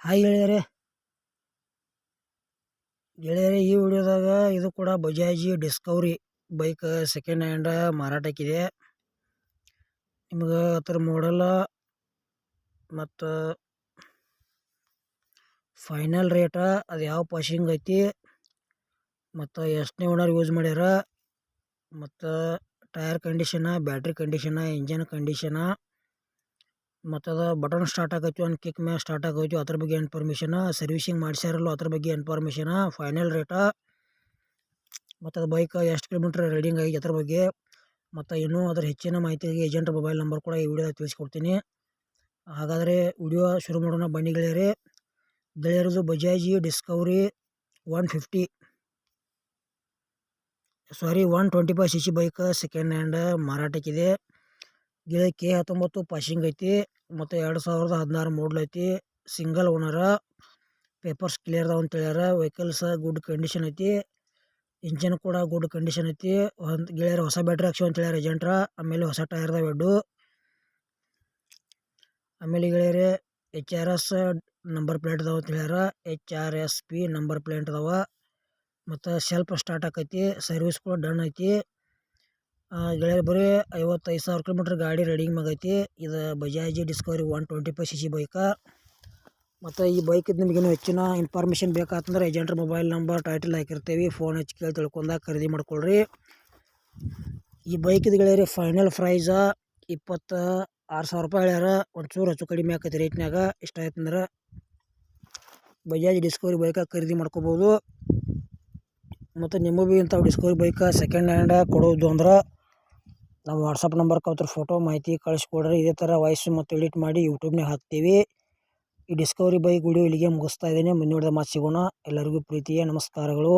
Hi ಗೆಳೆಯರೆ. ಗೆಳೆಯರೆ, ಈ ವಿಡಿಯೋದಾಗ ಇದು ಕೂಡ ಬಜಾಜಿ ಡಿಸ್ಕವರಿ ಬೈಕ್ ಸೆಕೆಂಡ್ ಹ್ಯಾಂಡ್ ಮಾರಾಟಕ್ಕಿದೆ. ನಿಮ್ಗೆ ಅದರ ಮಾಡಲ್ಲ ಮತ್ತು ಫೈನಲ್ ರೇಟ ಅದು ಯಾವ ಪಾಶಿಂಗ್ ಐತಿ, ಮತ್ತು ಎಷ್ಟನೇ ಓನರ್ ಯೂಸ್ ಮಾಡ್ಯಾರ, ಮತ್ತು tyre condition battery condition engine condition ಮತ್ತು ಬಟನ್ ಸ್ಟಾರ್ಟ್ ಆಗೈತಿ ಒಂದು ಕಿಕ್ ಮ್ಯಾಗ ಸ್ಟಾರ್ಟ್ ಆಗೋಯ್ತು. ಅದ್ರ ಬಗ್ಗೆ ಇನ್ಫಾರ್ಮೇಷನ ಸರ್ವಿಸಿಂಗ್ ಮಾಡಿಸ್ಯಾರಲ್ಲ ಅದ್ರ ಬಗ್ಗೆ ಇನ್ಫಾರ್ಮೇಷನ ಫೈನಲ್ ರೇಟ ಮತ್ತು ಅದು ಬೈಕ್ ಎಷ್ಟು ಕಿಲೋಮೀಟ್ರ್ ರೈಡಿಂಗ್ ಆಗಿದೆ ಅದ್ರ ಬಗ್ಗೆ. ಮತ್ತು ಇನ್ನೂ ಅದ್ರ ಹೆಚ್ಚಿನ ಮಾಹಿತಿಗೆ ಏಜೆಂಟ್ ಮೊಬೈಲ್ ನಂಬರ್ ಕೂಡ ಈ ವಿಡಿಯೋದಾಗ ತಿಳಿಸ್ಕೊಡ್ತೀನಿ. ಹಾಗಾದರೆ ವಿಡಿಯೋ ಶುರು ಮಾಡೋಣ ಬನ್ನಿ ಗೆಳೆಯರೇ. ಗೆಳೆಯರದು ಬಜಾಜಿ Discovery one fifty sorry one twenty five C C bike second hand ಮಾರಾಟಕ್ಕಿದೆ. ಗೆಳೆಯ ಕೆ ಹತ್ತೊಂಬತ್ತು ಪಾಸಿಂಗ್ ಐತಿ. ಮತ್ತು ಎರಡು ಸಾವಿರದ ಹದಿನಾರು ಮಾಡಲ್ ಐತಿ. ಸಿಂಗಲ್ ಓನರ ಪೇಪರ್ಸ್ ಕ್ಲಿಯರ್ ಅದಾವ ಅಂತ ಹೇಳ್ಯಾರ. ವೆಹಿಕಲ್ಸ್ ಗುಡ್ ಕಂಡೀಷನ್ ಐತಿ. ಇಂಜಿನ್ ಕೂಡ ಗುಡ್ ಕಂಡೀಷನ್ ಐತಿ. ಒಂದು ಗೆಳೆಯರು ಹೊಸ ಬ್ಯಾಟ್ರಿ ಹಾಕ್ಸೋ ಅಂತ ಹೇಳ್ಯಾರ ಏಜೆಂಟ್ರ ಆಮೇಲೆ ಹೊಸ ಟೈರ್ ಅದಾವ ಎರಡು ಆಮೇಲೆ ಗೆಳೆಯರೆ H R S number plate ಅದಾವ ಅಂತ ಹೇಳ್ಯಾರ. H R S P number plate ಅದಾವ. ಮತ್ತು ಸೆಲ್ಫ್ ಸ್ಟಾರ್ಟ್ ಆಕೈತಿ ಸರ್ವಿಸ್ ಕೂಡ ಡನ್ ಐತಿ. ಗೆಳೆಯರು, ಬರೀ ಐವತ್ತೈದು ಸಾವಿರ ಕಿಲೋಮೀಟ್ರ್ ಗಾಡಿ ರೈಡಿಂಗ್ ಆಗೈತಿ ಇದು Bajaj Discovery one twenty five CC C ಬೈಕ ಮತ್ತು ಈ ಬೈಕಿದ್ದು ನಿಮಗೇನು ಹೆಚ್ಚಿನ ಇನ್ಫಾರ್ಮೇಷನ್ ಬೇಕಾತಂದ್ರೆ ಏಜೆಂಟ್ರ ಮೊಬೈಲ್ ನಂಬರ್ ಟೈಟಲ್ ಹಾಕಿರ್ತೀವಿ. ಫೋನ್ ಹಚ್ಚಿ ಕೇಳಿ ತಿಳ್ಕೊಂಡಾಗ ಖರೀದಿ ಮಾಡ್ಕೊಳ್ರಿ. ಈ ಬೈಕಿದ ಗೆಳೆಯರಿ ಫೈನಲ್ ಪ್ರೈಸ ಇಪ್ಪತ್ತ ಆರು ಸಾವಿರ ರೂಪಾಯಿ ಹೇಳ್ಯಾರ. ಒಂಚೂರು ಹೆಚ್ಚು ಕಡಿಮೆ ಆಕೈತಿ ರೇಟ್ನಾಗ ಇಷ್ಟ ಆಯ್ತಂದ್ರೆ ಬಜಾಜ್ ಡಿಸ್ಕವರಿ ಬೈಕ ಖರೀದಿ ಮಾಡ್ಕೋಬೋದು. ಮತ್ತು ನಿಮಗೂ ಭೀ ಡಿಸ್ಕವರಿ ಬೈಕ ಸೆಕೆಂಡ್ ಹ್ಯಾಂಡ ಕೊಡೋದು ಅಂದ್ರೆ ನಾವು ವಾಟ್ಸಪ್ ನಂಬರ್ಗೆ ಅವ್ರ ಫೋಟೋ ಮಾಹಿತಿ ಕಳಿಸ್ಕೊಡ್ರಿ. ಇದೇ ಥರ ವಾಯ್ಸು ಮತ್ತು ಎಡಿಟ್ ಮಾಡಿ ಯೂಟ್ಯೂಬ್ನಾಗ ಹಾಕ್ತೀವಿ. ಈ ಡಿಸ್ಕವರಿ ಬೈಕ್ ವಿಡಿಯೋ ಇಲ್ಲಿಗೆ ಮುಗಿಸ್ತಾ ಇದ್ದೀನಿ. ಮುಂದಿನ ಮಾತು ಸಿಗೋಣ. ಎಲ್ಲರಿಗೂ ಪ್ರೀತಿಯ ನಮಸ್ಕಾರಗಳು.